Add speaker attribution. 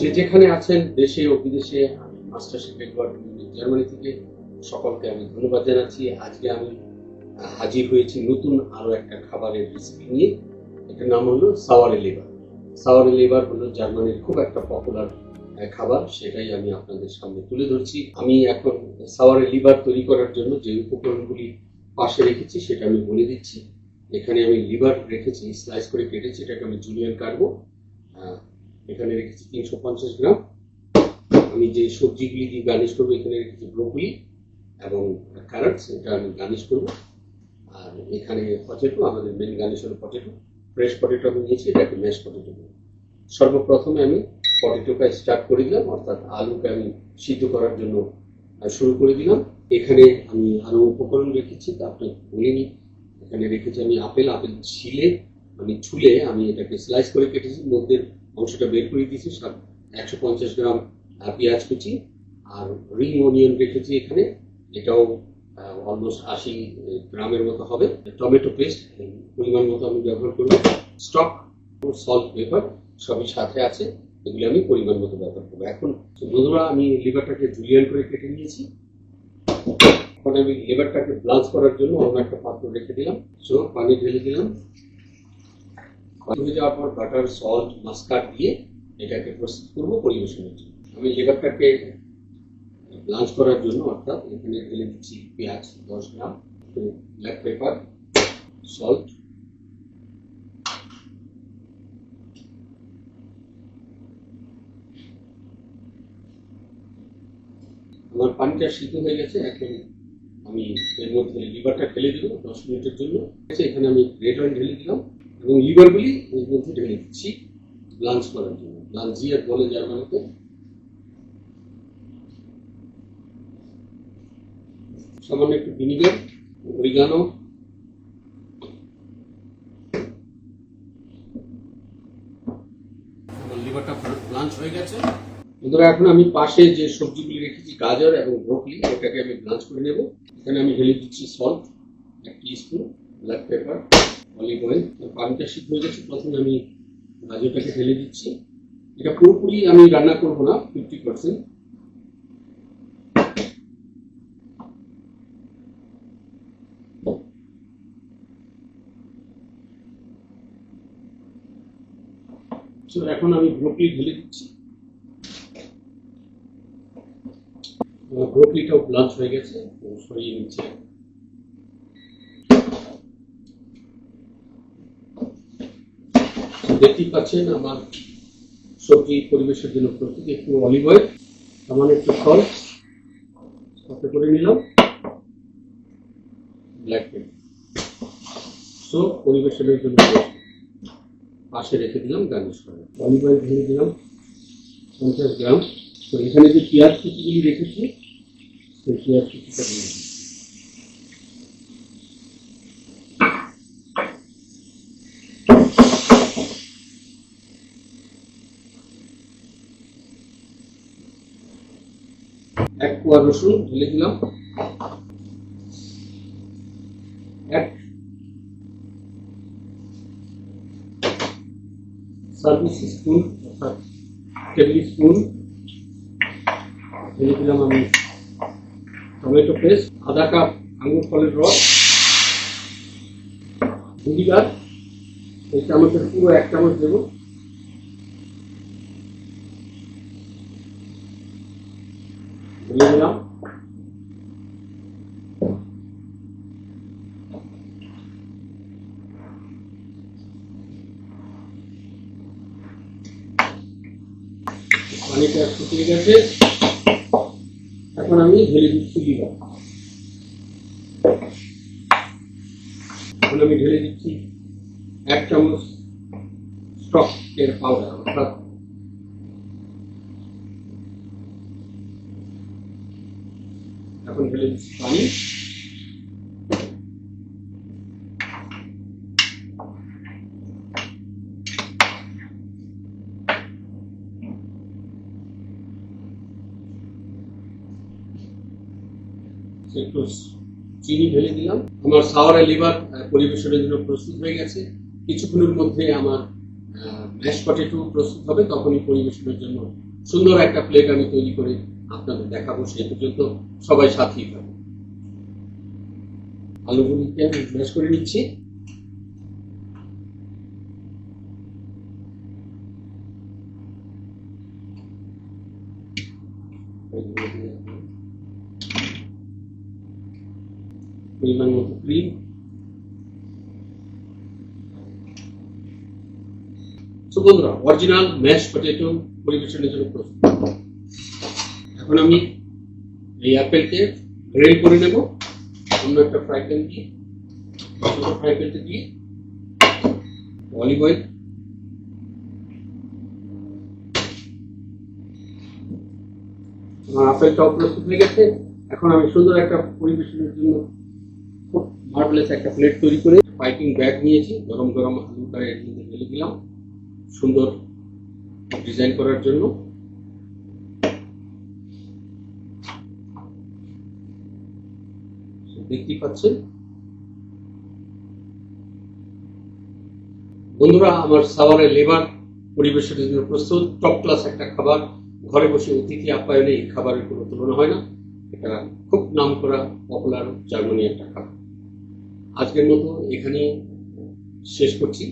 Speaker 1: যে যেখানে আছেন, দেশে ও বিদেশে, আমি মাস্টার শেফ জার্মানি থেকে। সকলকে আমি ধন্যবাদ জানাচ্ছি। আজকে আমি হাজির হয়েছি নতুন আরও একটা খাবারের রেসিপি নিয়ে। এটার নাম হলো সাওয়ারে লিভার সাওয়ারে লিভার হলো জার্মানির খুব একটা পপুলার খাবার। সেটাই আমি আপনাদের সামনে তুলে ধরছি। আমি এখন সাওয়ারে লিভার তৈরি করার জন্য যে উপকরণগুলি পাশে রেখেছি, সেটা আমি বলে দিচ্ছি। এখানে আমি লিভার রেখেছি স্লাইস করে কেটেছি, এটাকে আমি জুলিয়ান কাটবো। এখানে রেখেছি তিনশো পঞ্চাশ গ্রাম। আমি যে সবজিগুলি দিয়ে গার্নিশ করব, এখানে রেখেছি ব্রোকলি এবং ক্যারটস এটা আমি গার্নিশ করব। আর এখানে পটেটো আমাদের মেন গার্নিশ হলো পটেটো ফ্রেশ পটেটো আমি নিয়েছি, এটাকে ম্যাশ পটেটো সর্বপ্রথমে আমি পটেটোকে স্টার্ট করে দিলাম, অর্থাৎ আলুকে আমি সিদ্ধ করার জন্য শুরু করে দিলাম। এখানে আমি আরও উপকরণ রেখেছি, তা আপনি বলিনি। এখানে রেখেছি আমি আপেল আপেল ছিলে মানে ছুলে আমি এটাকে স্লাইস করে কেটেছি। মধ্যের অংশটা বের করে দিয়েছি সাত একশো পঞ্চাশ গ্রাম পেঁয়াজ কুচি আর রিং অনিয়ন রেখেছি এখানে। এটাও অলমোস্ট আশি গ্রামের মতো হবে। টমেটো পেস্ট পরিমাণ মতো আমি ব্যবহার করব। স্টক সল্ট পেপার সবই সাথে আছে। এগুলো আমি পরিমাণ মতো ব্যবহার করব। এখন বন্ধুরা, আমি লিভারটাকে জুলিয়ান করে কেটে নিয়েছি। এখন আমি লিভারটাকে ব্লাঞ্চ করার জন্য অন্য একটা পাত্র রেখে দিলাম। সো পানি ঢেলে দিলাম। যাওয়ার পর বাটার সল্ট মাস্কাট দিয়ে এটাকে প্রস্তুত করব পরিবেশনের জন্য আমি লিভারটাকে ব্লাঞ্চ করার জন্য অর্থাৎ এখানে ঢেলে দিচ্ছি পেঁয়াজ দশ গ্রাম ব্ল্যাক পেপার সল্ট আমার পানিটা সিদ্ধ হয়ে গেছে এখন আমি এর মধ্যে লিভারটা ঢেলে দিব দশ মিনিটের জন্য। আচ্ছা, এখানে আমি রেড ওয়াইন ঢেলে দিলাম। এবং লিভারগুলি এর মধ্যে ঢেলে দিচ্ছি ব্লাঞ্চ করার জন্য। ব্লাঞ্জিয়ার বলে জার্মানিতে সামান্য একটু ভিনিগার, অরিগানো। লিভারটা ব্লাঞ্চ হয়ে গেছে। বন্ধুরা, এখন আমি পাশে যে সবজিগুলি রেখেছি, গাজর এবং ব্রোকলি এটাকে আমি ব্লাঞ্চ করে নেব। এখানে আমি ঢেলে দিচ্ছি সল্ট এক spoon black pepper olive oil পানিটা সিদ্ধ হয়ে গেছে, প্রথমে আমি গাজরটাকে ঢেলে দিচ্ছি। এটা পুরোপুরি আমি রান্না করব না ফিফটি পার্সেন্ট এখন আমি ব্রোকলি ঢেলে দিচ্ছি। ব্রোকলিটাও ব্লাঞ্চ হয়ে গেছে সরিয়ে নিচ্ছে। দেখতেই পাচ্ছেন আমার সবজি পরিবেশের জন্য প্রস্তুত একটু অলিভ অয়েল সামান্য একটু সল্ট সাথে করে নিলাম। ব্ল্যাক পেপার সো পরিবেশনের জন্য পাশে রেখে দিলাম গার্নিশ করে। অলিভ অয়েল ঢেলে দিলাম, পঞ্চাশ গ্রাম। তো এখানে যে পেঁয়াজ কুচিগুলি রেখেছি, সেই পেঁয়াজ কুচিটা দিয়ে দিই। এক কোয়া রসুন ঢেলে দিলাম। এক সার্ভিস স্পুন অর্থাৎ টেবিল স্পুন ঢেলে দিলাম আমি। টমেটো পেস্ট আধা কাপ আঙুর ফলের রস ভিনিগার এই চামচের পুরো এক চামচ দেবো। ঢেলে দিলাম পানিটা শুকিয়ে গেছে। এখন আমি ঢেলে দিচ্ছি লিভার এখন আমি ঢেলে দিচ্ছি এক চামচ স্টক এর পাউডার অর্থাৎ ঢেলে দিচ্ছি পানি একটু চিনি ঢেলে দিলাম। আমার সাওয়ার লিভার পরিবেশনের জন্য প্রস্তুত হয়ে গেছে। কিছুক্ষণের মধ্যে আমার ম্যাশ পটেটো প্রস্তুত হবে। তখনই পরিবেশনের জন্য সুন্দর একটা প্লেট আমি তৈরি করে আপনাদের দেখাবো সেই পর্যন্ত সবাই সাথেই থাকুন। আলুগুলিকে আমি ম্যাশ করে নিচ্ছি। পরিমাণ মতো ক্রিম বন্ধুরা অরিজিনাল ম্যাশ পটেটো পরিবেশনের জন্য প্রস্তুত। এখন আমি এই অ্যাপেলকে গ্রেল করে নেব। অন্য একটা ফ্রাই প্যান দিয়ে ফ্রাই প্যানটা দিয়ে অলিভ অয়েল আমার আপেলটাও প্রস্তুত হয়ে গেছে। এখন আমি সুন্দর একটা পরিবেশনের জন্য খুব মার্ভেলাস একটা প্লেট তৈরি করে পাইপিং ব্যাগ নিয়েছি। গরম গরম আলুটা এর মধ্যে ঢেলে দিলাম। সুন্দর ডিজাইন করার জন্য। দেখতেই পাচ্ছেন। বন্ধুরা, আমার সাওয়ারের লেবার পরিবেশনের জন্য প্রস্তুত। টপ ক্লাস একটা খাবার। ঘরে বসে অতিথি আপ্যায়নে এই খাবারের কোনো তুলনা হয় না। এটা খুব নাম করা পপুলার জার্মানি একটা খাবার। আজকের মতো এখানে শেষ করছি।